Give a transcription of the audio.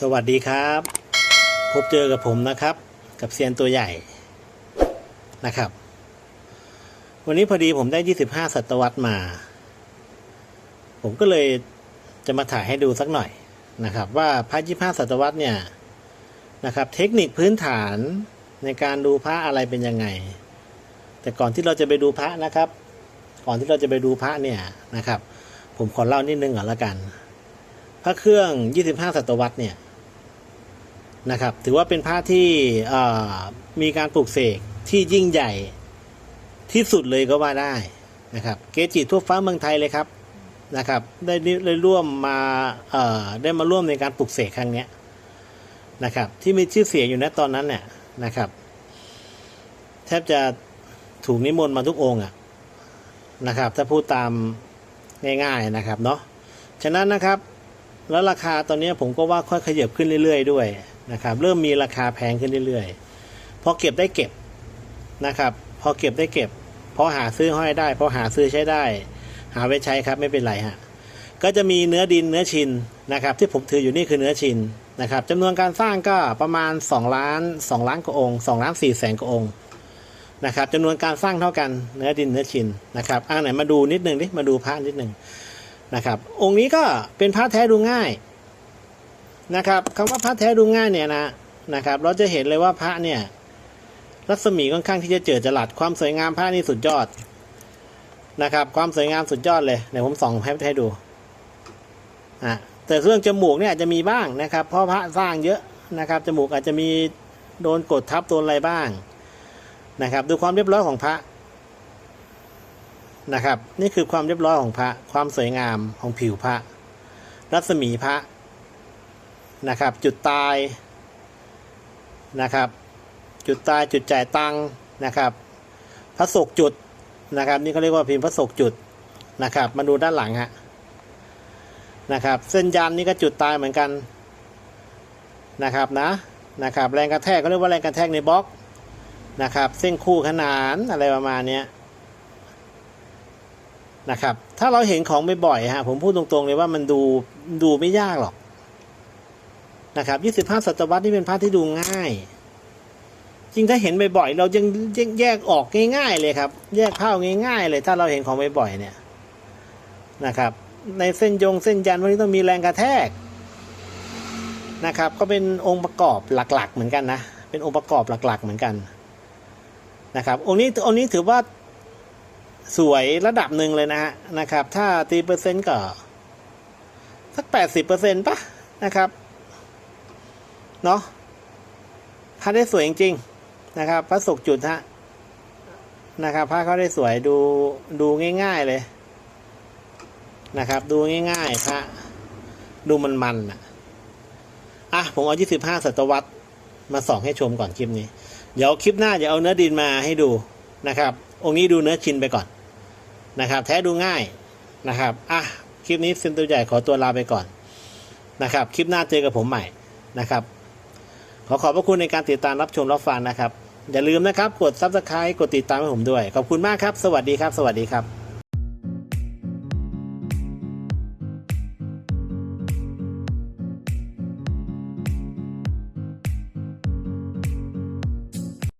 สวัสดีครับ พบเจอกับผมนะครับ กับเซียนตัวใหญ่นะครับ วันนี้พอดีผมได้ 25 ศตวรรษมา ผมก็เลยจะมาถ่ายให้ดูสักหน่อยนะครับ ว่าพระ25 ศตวรรษเนี่ยนะครับ เทคนิคพื้นฐานในการดูพระอะไรเป็นยังไง แต่ก่อนที่เราจะไปดูพระนะครับ ก่อนที่เราจะไปดูพระเนี่ยนะครับ ผมขอเล่านิดนึงก่อนละกันพระเครื่อง 25 ศตวรรษเนี่ย นะครับ ถือว่าเป็นพระที่มีการปลูกเสกที่ยิ่งใหญ่ที่สุดเลยก็ว่าได้นะครับ เกจิทั่วฟ้าเมืองไทยเลยครับนะครับ ได้ได้ร่วมมาได้มาร่วมในการปลูกเสกครั้งนี้นะครับ ที่มีชื่อเสียงอยู่ณตอนนั้นเนี่ยนะครับ แทบจะถูกนิมนต์มาทุกองค์อะนะครับ ถ้าพูดตามง่ายๆนะครับเนาะฉะนั้นนะครับ แล้วราคาตอนนี้ผมก็ว่าค่อยขยับขึ้นเรื่อย ๆ ด้วย นะครับ เริ่มมีราคาแพงขึ้นเรื่อยๆพอเก็บได้เก็บนะครับ พอเก็บได้เก็บพอหาซื้อห้อยได้พอหาซื้อใช้ได้ หาไว้ใช้ครับไม่เป็นไรฮะก็จะมีเนื้อดินเนื้อชินนะครับ ที่ผมถืออยู่นี่คือเนื้อชินนะครับจำนวนการสร้างก็ประมาณ2ล้าน2ล้านกว่าองค์2ล้าน4แสนกว่าองค์นะครับจำนวนการสร้างเท่ากันเนื้อดินเนื้อชินนะครับอ่าไหนมาดูนิดนึงดิมาดูพระนิดนึงนะครับ องค์นี้ก็เป็นพระแท้ดูง่าย นะครับคำว่าพระแท้ดูง่ายเนี่ยนะนะครับ เราจะเห็นเลยว่าพระเนี่ย รัศมีค่อนข้างที่จะเจิดจรัสความสวยงามพระนี่สุดยอดนะครับ ความสวยงามสุดยอดเลยเดี๋ยวผมส่องให้ให้ดูอะแต่เรื่องจมูกเนี่ยอาจจะมีบ้างนะครับ เพราะพระสร้างเยอะนะครับ จมูกอาจจะมีโดนกดทับโดนอะไรบ้างนะครับ ดูความเรียบร้อยของพระนะครับ นี่คือความเรียบร้อยของพระ ความสวยงามของผิวพระ รัศมีพระ นะครับ จุดตายนะครับ จุดตายจุดจ่ายตังค์นะครับพระศกจุดนะครับ นี่เขาเรียกว่าพิมพ์พระศกจุดนะครับ มาดูด้านหลังฮะนะครับ เส้นยันนี่ก็จุดตายเหมือนกันนะครับนะนะครับ แรงกระแทกก็เรียกว่าแรงกระแทกในบล็อกนะครับ เส้นคู่ขนานอะไรประมาณเนี้ยนะครับ ถ้าเราเห็นของบ่อยๆฮะผมพูดตรงๆเลยว่ามันดูดูไม่ยากหรอก นะครับยี่สิบห้าศตวรรษนี่เป็นพระที่ดูง่าย จริงถ้าเห็นบ่อยๆเรายังแยกออกง่าย ๆ เลยครับ แยกเข้าง่าย ๆ เลย ถ้าเราเห็นของบ่อยๆเนี่ยนะครับ ในเส้นยงเส้นยันพวกนี้ต้องมีแรงกระแทกนะครับ ก็เป็นองค์ประกอบหลักๆ เหมือนกันนะเป็นองค์ประกอบหลัก ๆ เหมือนกันนะครับองค์นี้องค์นี้ถือว่าสวยระดับหนึ่งเลยนะฮะนะครับ ถ้าตีเปอร์เซ็นต์ก็สักแปดสิบเปอร์เซ็นต์ปะนะครับ เนาะพระได้สวยจริงๆนะครับ พระศกจุดฮะนะครับพระเขาได้สวยดูดูง่าย ๆเลยนะครับ ดูง่ายๆพระดูมันๆอะอะผมเอายี่สิบห้าศตวรรษมาส่องให้ชมก่อนคลิปนี้ เดี๋ยวคลิปหน้าจะเอาเนื้อดินมาให้ดูนะครับ องค์นี้ดูเนื้อชินไปก่อนนะครับ แท้ดูง่ายนะครับอะคลิปนี้เซนตัวใหญ่ขอตัวลาไปก่อนนะครับ คลิปหน้าเจอกับผมใหม่นะครับ ขอขอบพระคุณในการติดตามรับชมรับฟังนะครับ อย่าลืมนะครับ กดซับสไครต์กดติดตามให้ผมด้วย ขอบคุณมากครับ สวัสดีครับ สวัสดีครับ